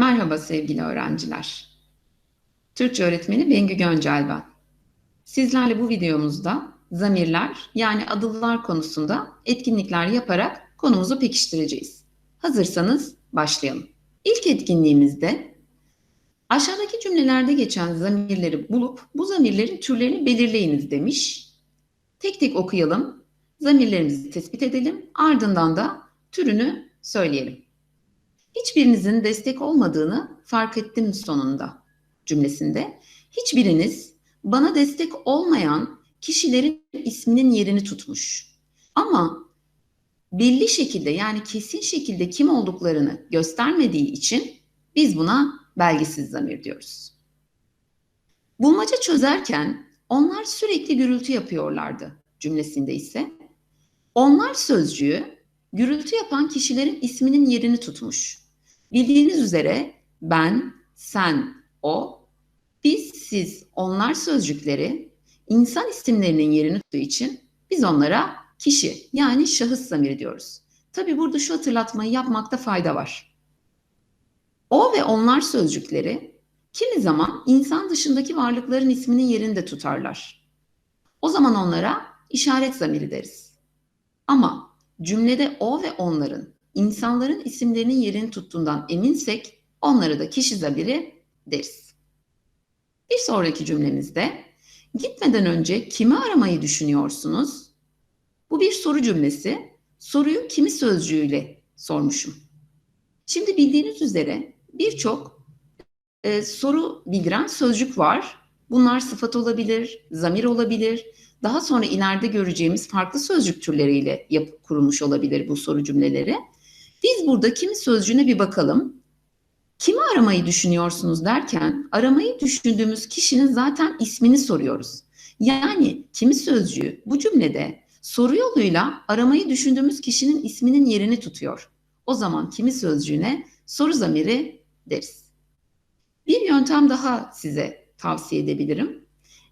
Merhaba sevgili öğrenciler. Türkçe öğretmeni Bengü Göncel ben. Sizlerle bu videomuzda zamirler yani adıllar konusunda etkinlikler yaparak konumuzu pekiştireceğiz. Hazırsanız başlayalım. İlk etkinliğimizde aşağıdaki cümlelerde geçen zamirleri bulup bu zamirlerin türlerini belirleyiniz demiş. Tek tek okuyalım, zamirlerimizi tespit edelim, ardından da türünü söyleyelim. Hiçbirinizin destek olmadığını fark ettim sonunda cümlesinde. Hiçbiriniz bana destek olmayan kişilerin isminin yerini tutmuş. Ama belli şekilde yani kesin şekilde kim olduklarını göstermediği için biz buna belgisiz zamir diyoruz. Bulmaca çözerken onlar sürekli gürültü yapıyorlardı cümlesinde ise onlar sözcüğü gürültü yapan kişilerin isminin yerini tutmuş. Bildiğiniz üzere ben, sen, o, biz, siz, onlar sözcükleri insan isimlerinin yerini tuttuğu için biz onlara kişi yani şahıs zamiri diyoruz. Tabi burada şu hatırlatmayı yapmakta fayda var. O ve onlar sözcükleri kimi zaman insan dışındaki varlıkların isminin yerini de tutarlar. O zaman onlara işaret zamiri deriz. Ama cümlede o ve onların insanların isimlerinin yerini tuttuğundan eminsek onlara da kişi zamiri deriz. Bir sonraki cümlemizde gitmeden önce kimi aramayı düşünüyorsunuz? Bu bir soru cümlesi. Soruyu kimi sözcüğüyle sormuşum. Şimdi bildiğiniz üzere birçok e, soru bildiren sözcük var. Bunlar sıfat olabilir, zamir olabilir, daha sonra ileride göreceğimiz farklı sözcük türleriyle yapıp kurulmuş olabilir bu soru cümleleri. Biz burada kimi sözcüğüne bir bakalım. Kimi aramayı düşünüyorsunuz derken aramayı düşündüğümüz kişinin zaten ismini soruyoruz. Yani kimi sözcüğü bu cümlede soru yoluyla aramayı düşündüğümüz kişinin isminin yerini tutuyor. O zaman kimi sözcüğüne soru zamiri deriz. Bir yöntem daha size tavsiye edebilirim.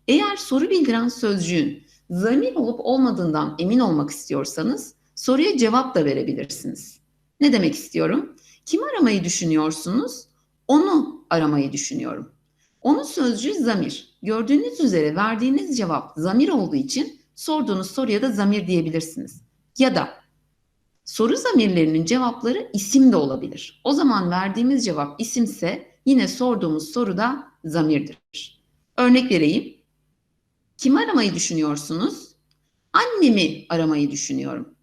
Eğer soru bildiren sözcüğün zamir olup olmadığından emin olmak istiyorsanız soruya cevap da verebilirsiniz. Ne demek istiyorum? Kim aramayı düşünüyorsunuz? Onu aramayı düşünüyorum. Onun sözcüğü zamir. Gördüğünüz üzere verdiğiniz cevap zamir olduğu için sorduğunuz soruya da zamir diyebilirsiniz. Ya da soru zamirlerinin cevapları isim de olabilir. O zaman verdiğimiz cevap isimse yine sorduğumuz soru da zamirdir. Örnek vereyim. Kimi aramayı düşünüyorsunuz? Annemi aramayı düşünüyorum.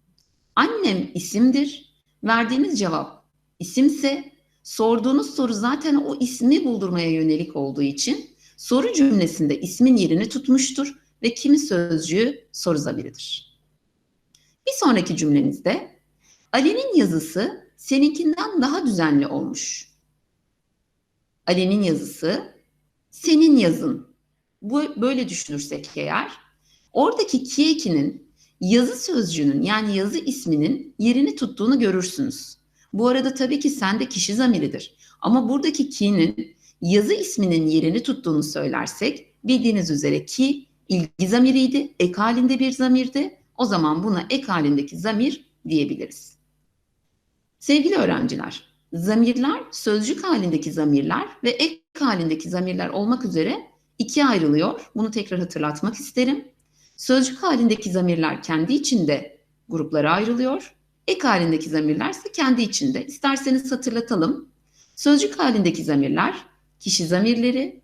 Annem isimdir. Verdiğiniz cevap isimse sorduğunuz soru zaten o ismi buldurmaya yönelik olduğu için soru cümlesinde ismin yerini tutmuştur ve kimi sözcüğü soru zamiridir. Bir sonraki cümlemizde Ali'nin yazısı seninkinden daha düzenli olmuş. Ali'nin yazısı senin yazın bu böyle düşünürsek eğer oradaki kiekinin yazı sözcüğünün yani yazı isminin yerini tuttuğunu görürsünüz. Bu arada tabii ki sende kişi zamiridir. Ama buradaki ki'nin yazı isminin yerini tuttuğunu söylersek bildiğiniz üzere ki ilgi zamiriydi, ek halinde bir zamirdi. O zaman buna ek halindeki zamir diyebiliriz. Sevgili öğrenciler, zamirler sözcük halindeki zamirler ve ek halindeki zamirler olmak üzere ikiye ayrılıyor. Bunu tekrar hatırlatmak isterim. Sözcük halindeki zamirler kendi içinde gruplara ayrılıyor. Ek halindeki zamirler ise kendi içinde. İsterseniz hatırlatalım. Sözcük halindeki zamirler kişi zamirleri,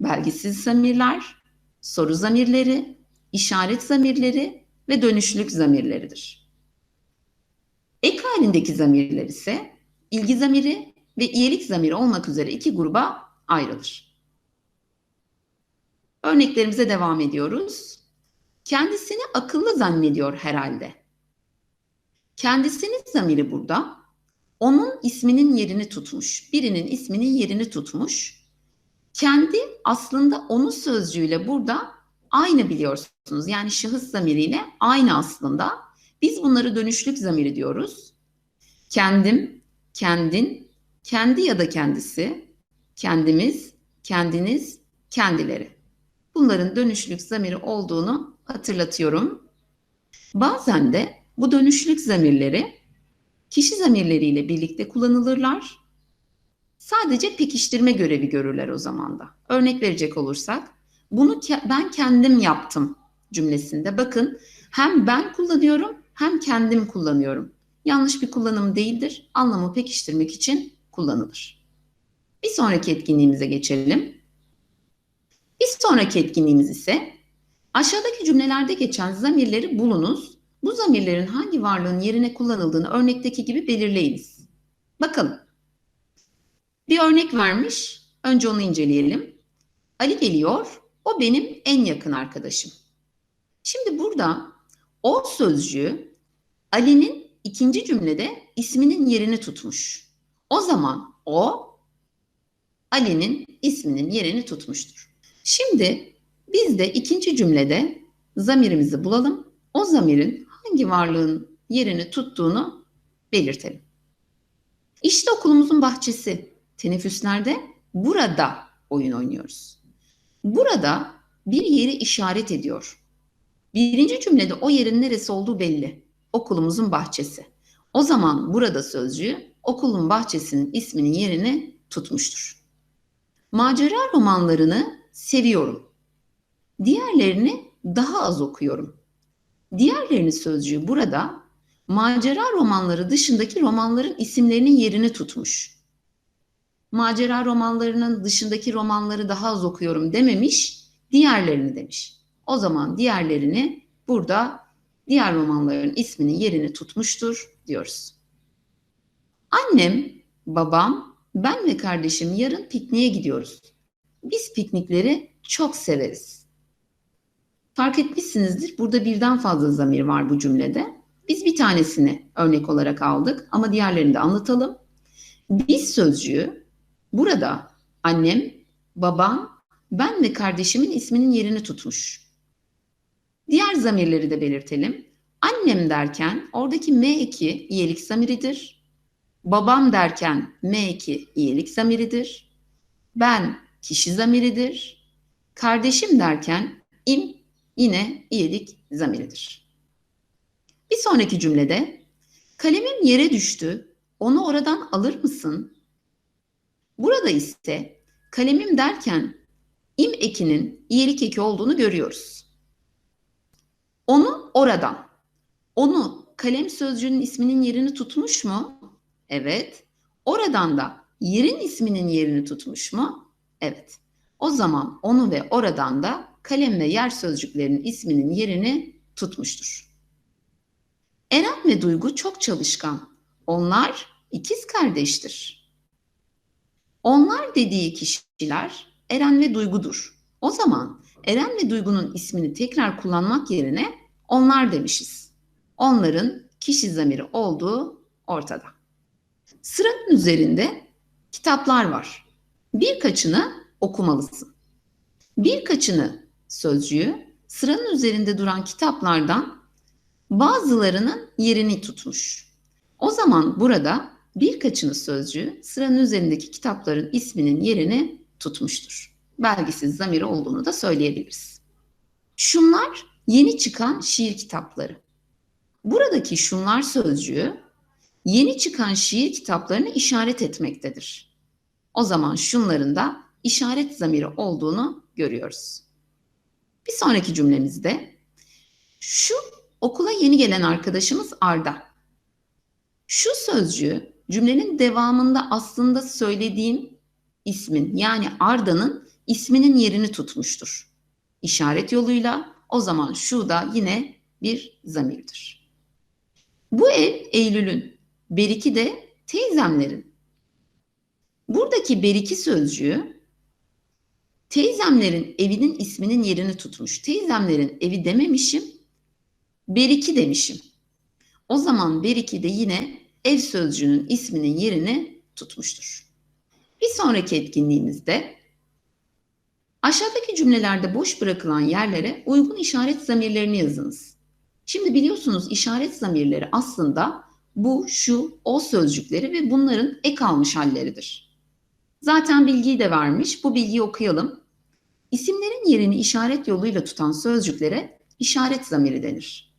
belgisiz zamirler, soru zamirleri, işaret zamirleri ve dönüşlük zamirleridir. Ek halindeki zamirler ise ilgi zamiri ve iyilik zamiri olmak üzere iki gruba ayrılır. Örneklerimize devam ediyoruz. Kendisini akıllı zannediyor herhalde. Kendisinin zamiri burada. Onun isminin yerini tutmuş. Birinin isminin yerini tutmuş. Kendi aslında onun sözcüğüyle burada aynı biliyorsunuz. Yani şahıs zamiriyle aynı aslında. Biz bunları dönüşlük zamiri diyoruz. Kendim, kendin, kendi ya da kendisi, kendimiz, kendiniz, kendileri bunların dönüşlük zamiri olduğunu hatırlatıyorum. Bazen de bu dönüşlük zamirleri kişi zamirleriyle birlikte kullanılırlar. sadece pekiştirme görevi görürler o zaman da. Örnek verecek olursak, bunu ke- ben kendim yaptım cümlesinde. Bakın hem ben kullanıyorum hem kendim kullanıyorum. Yanlış bir kullanım değildir. Anlamı pekiştirmek için kullanılır. Bir sonraki etkinliğimize geçelim. Bir sonraki etkinliğimiz ise aşağıdaki cümlelerde geçen zamirleri bulunuz. Bu zamirlerin hangi varlığın yerine kullanıldığını örnekteki gibi belirleyiniz. Bakalım. Bir örnek vermiş. Önce onu inceleyelim. Ali geliyor. O benim en yakın arkadaşım. Şimdi burada o sözcüğü Ali'nin ikinci cümlede isminin yerini tutmuş. O zaman o Ali'nin isminin yerini tutmuştur. Şimdi biz de ikinci cümlede zamirimizi bulalım. O zamirin hangi varlığın yerini tuttuğunu belirtelim. İşte okulumuzun bahçesi. Teneffüslerde burada oyun oynuyoruz. Burada bir yeri işaret ediyor. Birinci cümlede o yerin neresi olduğu belli. Okulumuzun bahçesi. O zaman burada sözcüğü okulun bahçesinin isminin yerini tutmuştur. Macera romanlarını seviyorum. Diğerlerini daha az okuyorum. Diğerlerini sözcüğü burada macera romanları dışındaki romanların isimlerinin yerini tutmuş. Macera romanlarının dışındaki romanları daha az okuyorum dememiş, diğerlerini demiş. O zaman diğerlerini burada diğer romanların isminin yerini tutmuştur diyoruz. Annem, babam, ben ve kardeşim yarın pikniğe gidiyoruz. Biz piknikleri çok severiz. Fark etmişsinizdir burada birden fazla zamir var bu cümlede. Biz bir tanesini örnek olarak aldık ama diğerlerini de anlatalım. Biz sözcüğü burada annem, babam, ben ve kardeşimin isminin yerini tutmuş. Diğer zamirleri de belirtelim. Annem derken oradaki M2 iyilik zamiridir. Babam derken M2 iyilik zamiridir. Ben kişi zamiridir. Kardeşim derken im yine iyilik zamiridir. Bir sonraki cümlede kalemim yere düştü. Onu oradan alır mısın? Burada ise kalemim derken im ekinin iyilik eki olduğunu görüyoruz. Onu oradan. Onu kalem sözcüğünün isminin yerini tutmuş mu? Evet. Oradan da yerin isminin yerini tutmuş mu? Evet. O zaman onu ve oradan da kalem ve yer sözcüklerinin isminin yerini tutmuştur. Eren ve Duygu çok çalışkan. Onlar ikiz kardeştir. Onlar dediği kişiler Eren ve Duygu'dur. O zaman Eren ve Duygu'nun ismini tekrar kullanmak yerine onlar demişiz. Onların kişi zamiri olduğu ortada. Sıranın üzerinde kitaplar var. Birkaçını okumalısın. Birkaçını sözcüğü sıranın üzerinde duran kitaplardan bazılarının yerini tutmuş. O zaman burada birkaçını sözcüğü sıranın üzerindeki kitapların isminin yerini tutmuştur. Belgisiz zamiri olduğunu da söyleyebiliriz. Şunlar yeni çıkan şiir kitapları. Buradaki şunlar sözcüğü yeni çıkan şiir kitaplarını işaret etmektedir. O zaman şunların da işaret zamiri olduğunu görüyoruz. Bir sonraki cümlemizde şu okula yeni gelen arkadaşımız Arda. Şu sözcüğü cümlenin devamında aslında söylediğim ismin yani Arda'nın isminin yerini tutmuştur. İşaret yoluyla o zaman şu da yine bir zamirdir. Bu ev Eylül'ün, beriki de teyzemlerin. Buradaki beriki sözcüğü teyzemlerin evinin isminin yerini tutmuş. Teyzemlerin evi dememişim, beriki demişim. O zaman beriki de yine ev sözcüğünün isminin yerini tutmuştur. Bir sonraki etkinliğimizde aşağıdaki cümlelerde boş bırakılan yerlere uygun işaret zamirlerini yazınız. Şimdi biliyorsunuz işaret zamirleri aslında bu, şu, o sözcükleri ve bunların ek almış halleridir. Zaten bilgiyi de vermiş. Bu bilgiyi okuyalım. İsimlerin yerini işaret yoluyla tutan sözcüklere işaret zamiri denir.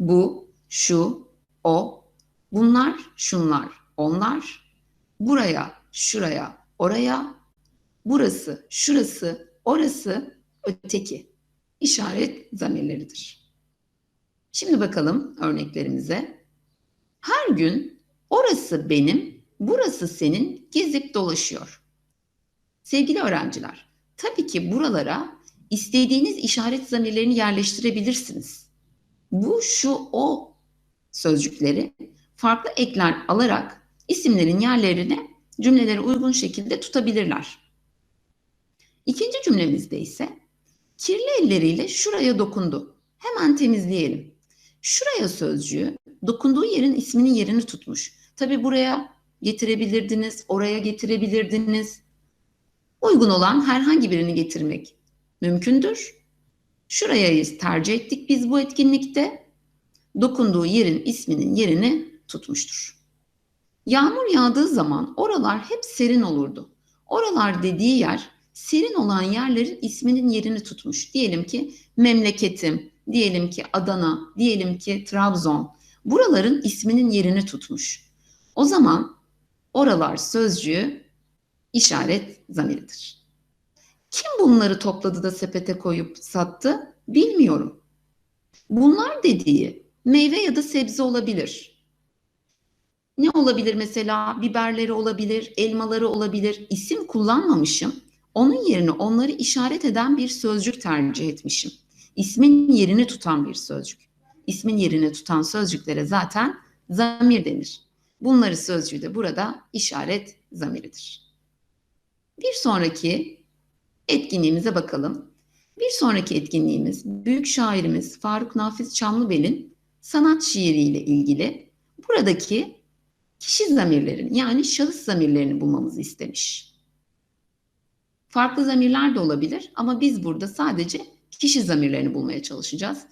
Bu, şu, o, bunlar, şunlar, onlar, buraya, şuraya, oraya, burası, şurası, orası, öteki işaret zamirleridir. Şimdi bakalım örneklerimize. Her gün orası benim, burası senin gezip dolaşıyor. Sevgili öğrenciler, tabii ki buralara istediğiniz işaret zamirlerini yerleştirebilirsiniz. Bu, şu, o sözcükleri farklı ekler alarak isimlerin yerlerini cümlelere uygun şekilde tutabilirler. İkinci cümlemizde ise kirli elleriyle şuraya dokundu. Hemen temizleyelim. Şuraya sözcüğü dokunduğu yerin isminin yerini tutmuş. Tabi buraya getirebilirdiniz, oraya getirebilirdiniz. Uygun olan herhangi birini getirmek mümkündür. Şurayı tercih ettik biz bu etkinlikte. Dokunduğu yerin isminin yerini tutmuştur. Yağmur yağdığı zaman oralar hep serin olurdu. Oralar dediği yer serin olan yerlerin isminin yerini tutmuş. Diyelim ki memleketim, diyelim ki Adana, diyelim ki Trabzon. Buraların isminin yerini tutmuş. O zaman oralar sözcüğü işaret zamiridir. Kim bunları topladı da sepete koyup sattı bilmiyorum. Bunlar dediği meyve ya da sebze olabilir. Ne olabilir mesela? Biberleri olabilir, elmaları olabilir. İsim kullanmamışım. Onun yerine onları işaret eden bir sözcük tercih etmişim. İsmin yerini tutan bir sözcük. İsmin yerini tutan sözcüklere zaten zamir denir. Bunları sözcüğü de burada işaret zamiridir. Bir sonraki etkinliğimize bakalım. Bir sonraki etkinliğimiz büyük şairimiz Faruk Nafiz Çamlıbel'in sanat şiiriyle ilgili buradaki kişi zamirlerini yani şahıs zamirlerini bulmamızı istemiş. Farklı zamirler de olabilir ama biz burada sadece kişi zamirlerini bulmaya çalışacağız.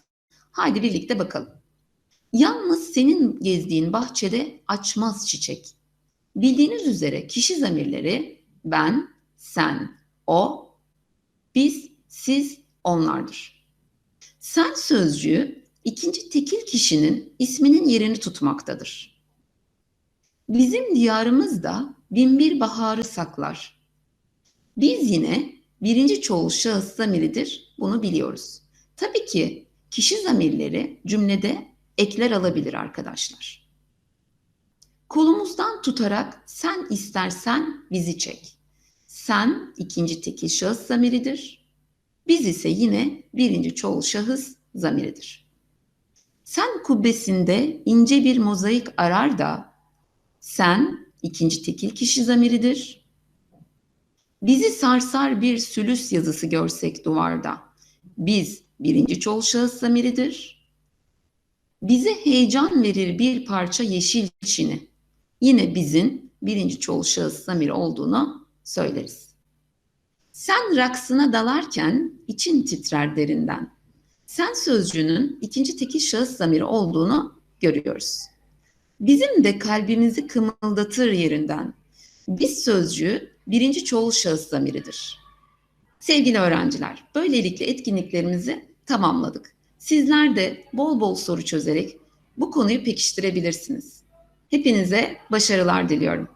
Haydi birlikte bakalım. Yalnız senin gezdiğin bahçede açmaz çiçek. Bildiğiniz üzere kişi zamirleri ben, sen, o, biz, siz, onlardır. Sen sözcüğü ikinci tekil kişinin isminin yerini tutmaktadır. Bizim diyarımızda binbir baharı saklar. Biz yine birinci çoğul şahıs zamiridir. Bunu biliyoruz. Tabii ki kişi zamirleri cümlede ekler alabilir arkadaşlar. Kolumuzdan tutarak sen istersen bizi çek. Sen ikinci tekil şahıs zamiridir. Biz ise yine birinci çoğul şahıs zamiridir. Sen kubbesinde ince bir mozaik arar da sen ikinci tekil kişi zamiridir. Bizi sarsar bir sülüs yazısı görsek duvarda. Biz birinci çoğul şahıs zamiridir. Bize heyecan verir bir parça yeşil çini. Yine bizim birinci çoğul şahıs zamiri olduğunu söyleriz. Sen raksına dalarken için titrer derinden. Sen sözcüğünün ikinci tekil şahıs zamiri olduğunu görüyoruz. Bizim de kalbimizi kımıldatır yerinden. Biz sözcüğü birinci çoğul şahıs zamiridir. Sevgili öğrenciler, böylelikle etkinliklerimizi tamamladık. Sizler de bol bol soru çözerek bu konuyu pekiştirebilirsiniz. Hepinize başarılar diliyorum.